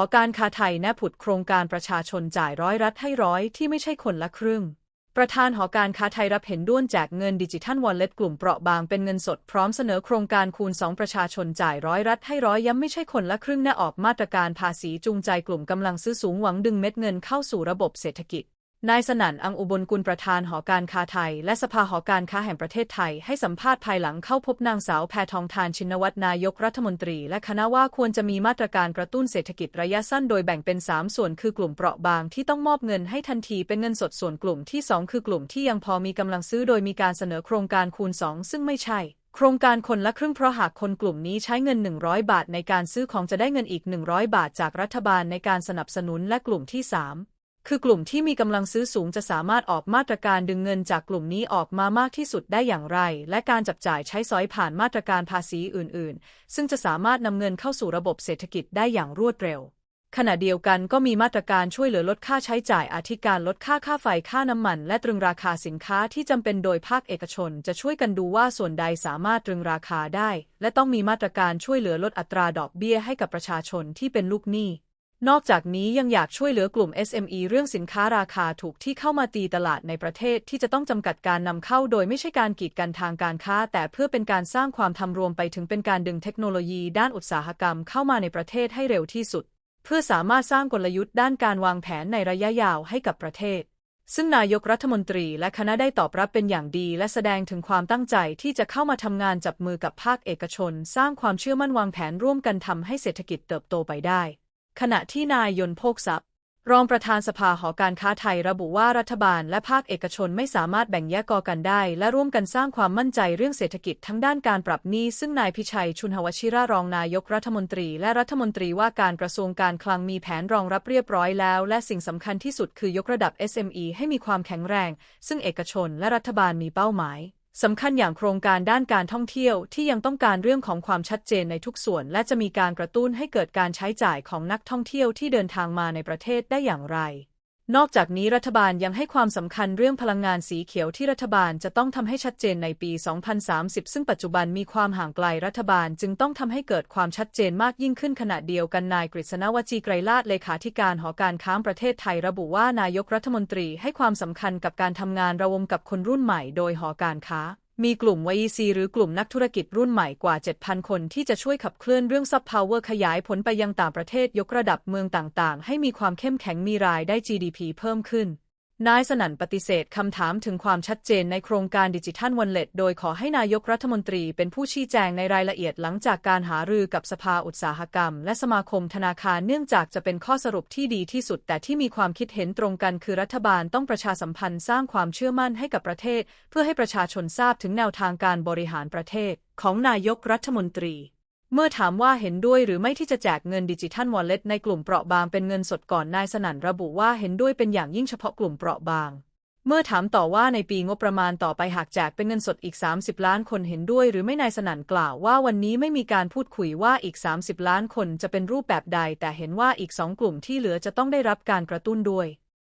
อการค้าไทยแนบผุดโครงการประชาชนจ่ายร้อยรัฐให้ร้อยที่ไม่ใช่คนละครึ่ง ประธานหอการค้าไทยรับเห็นด้วนแจกเงินดิจิทัลวอลเล็ตกลุ่มเปราะบางเป็นเงินสดพร้อมเสนอโครงการคูณ 2 ประชาชนจ่ายร้อยรัฐให้ร้อยย้ำไม่ใช่คนละครึ่งแน่ออกมาตรการภาษีจูงใจกลุ่มกำลังซื้อสูงหวังดึงเม็ดเงินเข้าสู่ระบบเศรษฐกิจ นายสนั่นอังอุบลกุลประธานหอการค้าไทย และสภาหอการค้าแห่งประเทศไทย ให้สัมภาษณ์ภายหลังเข้าพบนางสาวแพทองทานชินวัตรนายกรัฐมนตรี และคณะว่าควรจะมีมาตรการกระตุ้นเศรษฐกิจระยะสั้นโดยแบ่งเป็น 3 ส่วนคือกลุ่มเปราะบางที่ต้องมอบเงินให้ทันทีเป็นเงินสดส่วนกลุ่มที่ 2 คือกลุ่มที่ยังพอมีกำลังซื้อโดยมีการเสนอโครงการคูณ 2 ซึ่งไม่ใช่โครงการคนละครึ่งเพราะหากคนกลุ่มนี้ใช้เงิน 100 บาทในการซื้อของจะได้เงินอีก 100 บาทจากรัฐบาลในการสนับสนุนและกลุ่มที่ 3 คือกลุ่มที่มีกำลังซื้อสูงจะสามารถออกมาตรการดึงเงินจากกลุ่มนี้ออกมามากที่สุดได้อย่างไร และการจับจ่ายใช้สอยผ่านมาตรการภาษีอื่น ๆ ซึ่งจะสามารถนำเงินเข้าสู่ระบบเศรษฐกิจได้อย่างรวดเร็ว ขณะเดียวกันก็มีมาตรการช่วยเหลือลดค่าใช้จ่ายอาทิการลดค่าค่าไฟค่าน้ำมัน และตรึงราคาสินค้าที่จำเป็นโดยภาคเอกชน จะช่วยกันดูว่าส่วนใดสามารถตรึงราคาได้ และต้องมีมาตรการช่วยเหลือลดอัตราดอกเบี้ยให้กับประชาชนที่เป็นลูกหนี้ นอกจากนี้ยังอยากช่วยเหลือกลุ่ม SME เรื่องสินค้าราคาถูกที่เข้ามาตีตลาดในประเทศที่จะต้องจำกัดการนำเข้าโดยไม่ใช่การกีดกันทางการค้า แต่เพื่อเป็นการสร้างความทำรวมไปถึงเป็นการดึงเทคโนโลยีด้านอุตสาหกรรมเข้ามาในประเทศให้เร็วที่สุด เพื่อสามารถสร้างกลยุทธ์ด้านการวางแผนในระยะยาวให้กับประเทศ ซึ่งนายกรัฐมนตรีและคณะได้ตอบรับเป็นอย่างดี และแสดงถึงความตั้งใจที่จะเข้ามาทำงานจับมือกับภาคเอกชน สร้างความเชื่อมั่นวางแผนร่วมกันทำให้เศรษฐกิจเติบโตไปได้ ขณะที่นายยนโภคทรัพย์ รองประธานสภาหอการค้าไทยระบุว่ารัฐบาลและภาคเอกชนไม่สามารถแบ่งแยกกอกันได้ และร่วมกันสร้างความมั่นใจเรื่องเศรษฐกิจทั้งด้านการปรับหนี้ ซึ่งนายพิชัยชุนหวชิระรองนายกรัฐมนตรี และรัฐมนตรีว่าการกระทรวงการคลังมีแผนรองรับเรียบร้อยแล้ว และสิ่งสำคัญที่สุดคือยกระดับ SME ให้มีความแข็งแรง ซึ่งเอกชนและรัฐบาลมีเป้าหมาย สำคัญอย่างโครงการด้านการท่องเที่ยวที่ยังต้องการเรื่องของความชัดเจนในทุกส่วน และจะมีการกระตุ้นให้เกิดการใช้จ่ายของนักท่องเที่ยวที่เดินทางมาในประเทศได้อย่างไร นอกจากนี้รัฐบาลยังให้ความสำคัญเรื่องพลังงานสีเขียวที่รัฐบาลจะต้องทำให้ชัดเจนในปี 2030 ซึ่งปัจจุบันมีความห่างไกลรัฐบาลจึงต้องทำให้เกิดความชัดเจนมากยิ่งขึ้นขณะเดียวกันนายกฤษณวจีไกรลาศเลขาธิการหอการค้าประเทศไทยระบุว่านายกรัฐมนตรีให้ความสำคัญกับการทำงานระวมกับคนรุ่นใหม่โดยหอการค้า มีกลุ่ม YEC หรือกลุ่มนักธุรกิจรุ่นใหม่กว่า 7,000 คนที่จะช่วยขับเคลื่อนเรื่องซับพาวเวอร์ขยายผลไปยังต่างประเทศยกระดับเมืองต่างๆ ให้มีความเข้มแข็งมีรายได้ GDP เพิ่มขึ้น นายสนั่นปฏิเสธคำถามถึงความชัดเจนในโครงการดิจิทัลวันเล็ตโดยขอให้นายกรัฐมนตรีเป็นผู้ชี้แจงในรายละเอียดหลังจากการหารือกับสภาอุตสาหกรรม และสมาคมธนาคารเนื่องจากจะเป็นข้อสรุปที่ดีที่สุด แต่ที่มีความคิดเห็นตรงกันคือรัฐบาลต้องประชาสัมพันธ์สร้างความเชื่อมั่นให้กับประเทศ เพื่อให้ประชาชนทราบถึงแนวทางการบริหารประเทศ ของนายกรัฐมนตรี เมื่อถามว่าเห็นด้วยหรือไม่ที่จะแจกเงินดิจิทัลวอลเล็ตในกลุ่มเปราะบางเป็นเงินสดก่อนนายสนั่นระบุว่าเห็นด้วยเป็นอย่างยิ่งเฉพาะกลุ่มเปราะบาง เมื่อถามต่อว่าในปีงบประมาณต่อไปหากแจกเป็นเงินสดอีก 30 ล้านคนเห็นด้วย หรือไม่นายสนั่นกล่าวว่าวันนี้ไม่มีการพูดคุยว่าอีก 30 ล้านคนจะเป็นรูปแบบใด แต่เห็นว่าอีกสองกลุ่มที่เหลือจะต้องได้รับการกระตุ้นด้วย